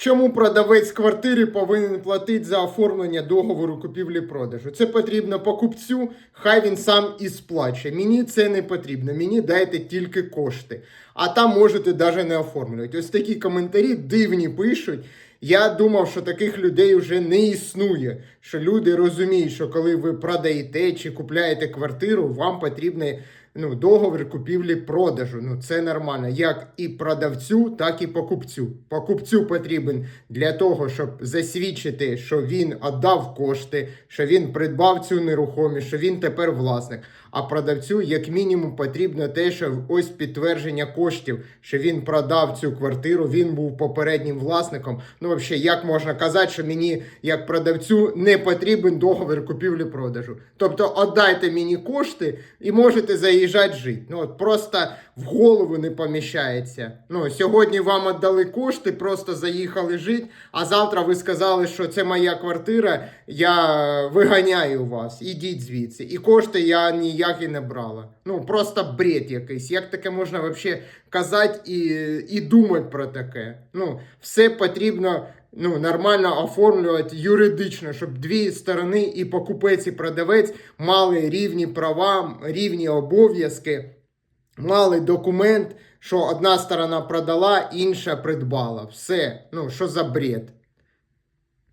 Чому продавець квартири повинен платити за оформлення договору купівлі-продажу? Це потрібно покупцю, хай він сам і сплаче. Мені це не потрібно, мені дайте тільки кошти. А там можете навіть не оформлювати. Ось такі коментарі дивні пишуть. Я думав, що таких людей вже не існує. Що люди розуміють, що коли ви продаєте чи купляєте квартиру, вам потрібний ну, договір купівлі-продажу. Ну, це нормально. Як і продавцю, так і покупцю. Покупцю потрібен для того, щоб засвідчити, що він віддав кошти, що він придбав цю нерухомість, що він тепер власник. А продавцю, як мінімум, потрібно те, що ось підтвердження коштів, що він продав цю квартиру, він був попереднім власником. Ну, взагалі, як можна казати, що мені, як продавцю, не потрібен договір купівлі-продажу. Тобто, отдайте мені кошти і можете заїжджати жити. Ну, от просто в голову не поміщається. Ну, сьогодні вам віддали кошти, просто заїхали жити, а завтра ви сказали, що це моя квартира, я виганяю вас, ідіть звідси. І кошти я ніякі не брала. Ну, просто бред якийсь. Як таке можна взагалі казати і, і думати про таке? Ну, все потрібно. Ну, нормально оформлювати юридично, щоб дві сторони, і покупець, і продавець мали рівні права, рівні обов'язки, мали документ, що одна сторона продала, інша придбала. Все. Ну, що за бред?